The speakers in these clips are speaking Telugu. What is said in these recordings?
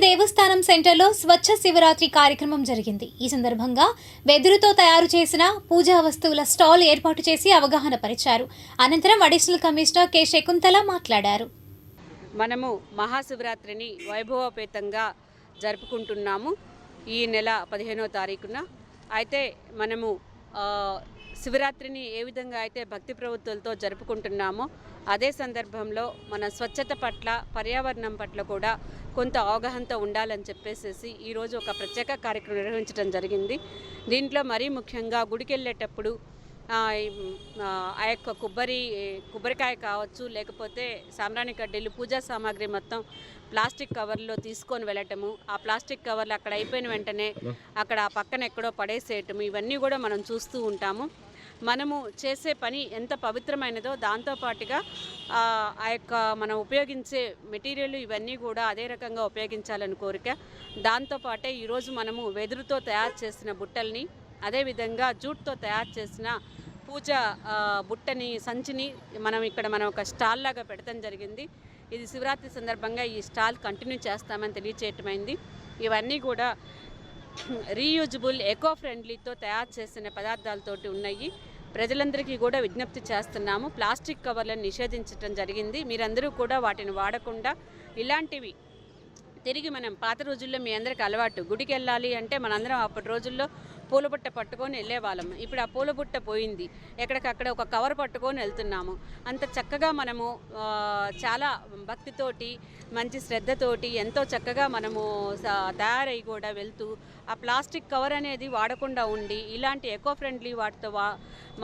దేవస్థానం సెంటర్లో స్వచ్ఛ శివరాత్రి కార్యక్రమం జరిగింది. ఈ సందర్భంగా వెదురుతో తయారు చేసిన పూజా వస్తువుల స్టాల్ ఏర్పాటు చేసి అవగాహన పరిచారు. అనంతరం అడిషనల్ కమిషనర్ కె. శకుంతల మాట్లాడారు. మనము మహాశివరాత్రిని వైభవోపేతంగా జరుపుకుంటున్నాము ఈ నెల పదిహేనో తారీఖున. అయితే మనము శివరాత్రిని ఏ విధంగా అయితే భక్తి ప్రవృత్తులతో జరుపుకుంటున్నామో అదే సందర్భంలో మన స్వచ్ఛత పట్ల పర్యావరణం పట్ల కూడా కొంత అవగాహనతో ఉండాలని చెప్పేసేసి ఈరోజు ఒక ప్రత్యేక కార్యక్రమం నిర్వహించడం జరిగింది. దీంట్లో మరీ ముఖ్యంగా గుడికి వెళ్ళేటప్పుడు ఆ, యొక్క కొబ్బరి కొబ్బరికాయ కావచ్చు లేకపోతే సాంబ్రాణి కడ్డీలు పూజా సామాగ్రి మొత్తం ప్లాస్టిక్ కవర్లో తీసుకొని వెళ్ళటము ఆ ప్లాస్టిక్ కవర్లు అక్కడ అయిపోయిన వెంటనే అక్కడ ఆ పక్కన ఎక్కడో పడేసేయటము ఇవన్నీ కూడా మనం చూస్తూ ఉంటాము. మనము చేసే పని ఎంత పవిత్రమైనదో దాంతోపాటుగా ఆ యొక్క మనం ఉపయోగించే మెటీరియల్ ఇవన్నీ కూడా అదే రకంగా ఉపయోగించాలని కోరిక. దాంతోపాటే ఈరోజు మనము వెదురుతో తయారు చేసిన బుట్టల్ని అదేవిధంగా జూట్తో తయారు చేసిన పూజ బుట్టని సంచిని మనం ఇక్కడ మనం ఒక స్టాల్ లాగా పెడతాం జరిగింది. ఇది శివరాత్రి సందర్భంగా ఈ స్టాల్ కంటిన్యూ చేస్తామని తెలియచేయటమైంది. ఇవన్నీ కూడా రీయూజబుల్ ఎకో ఫ్రెండ్లీతో తయారు చేసిన పదార్థాలతోటి ఉన్నాయి. ప్రజలందరికీ కూడా విజ్ఞప్తి చేస్తున్నాము. ప్లాస్టిక్ కవర్లను నిషేధించడం జరిగింది. మీరందరూ కూడా వాటిని వాడకుండా ఇలాంటివి తిరిగి మనం పాత రోజుల్లో మీ అందరికి అలవాటు. గుడికి వెళ్ళాలి అంటే మనందరం అప్పటి రోజుల్లో పూలబుట్ట పట్టుకొని వెళ్ళేవాళ్ళం ఇప్పుడు ఆ పూలబుట్ట పోయింది. ఎక్కడికక్కడ ఒక కవర్ పట్టుకొని వెళ్తున్నాము. అంత చక్కగా మనము చాలా భక్తితోటి మంచి శ్రద్ధతోటి ఎంతో చక్కగా మనము తయారై కూడా వెళ్తూ ఆ ప్లాస్టిక్ కవర్ అనేది వాడకుండా ఉండి ఇలాంటి ఎకో ఫ్రెండ్లీ వాటితో వా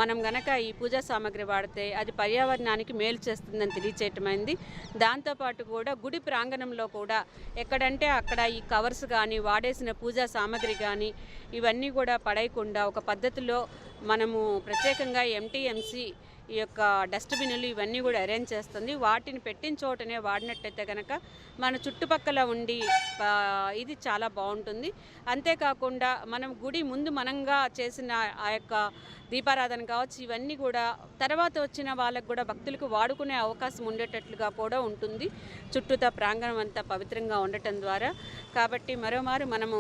మనం గనక ఈ పూజా సామాగ్రి వాడితే అది పర్యావరణానికి మేలు చేస్తుందని తెలియచేయటమైంది. దాంతోపాటు కూడా గుడి ప్రాంగణంలో కూడా ఎక్కడంటే అక్కడ ఈ కవర్స్ కానీ వాడేసిన పూజా సామాగ్రి కానీ ఇవన్నీ కూడా పడేయకుండా ఒక పద్ధతిలో మనము ప్రత్యేకంగా ఎంటీఎంసీ ఈ యొక్క డస్ట్బిన్లు ఇవన్నీ కూడా అరేంజ్ చేస్తుంది. వాటిని పెట్టిన చోటనే వాడినట్టయితే కనుక మన చుట్టుపక్కల ఉండి ఇది చాలా బాగుంటుంది. అంతేకాకుండా మనం గుడి ముందు మనంగా చేసిన ఆ యొక్క దీపారాధన కావచ్చు ఇవన్నీ కూడా తర్వాత వచ్చిన వాళ్ళకు కూడా భక్తులకు వాడుకునే అవకాశం ఉండేటట్లుగా కూడా ఉంటుంది. చుట్టూతా ప్రాంగణం అంతా పవిత్రంగా ఉండటం ద్వారా. కాబట్టి మరోమారు మనము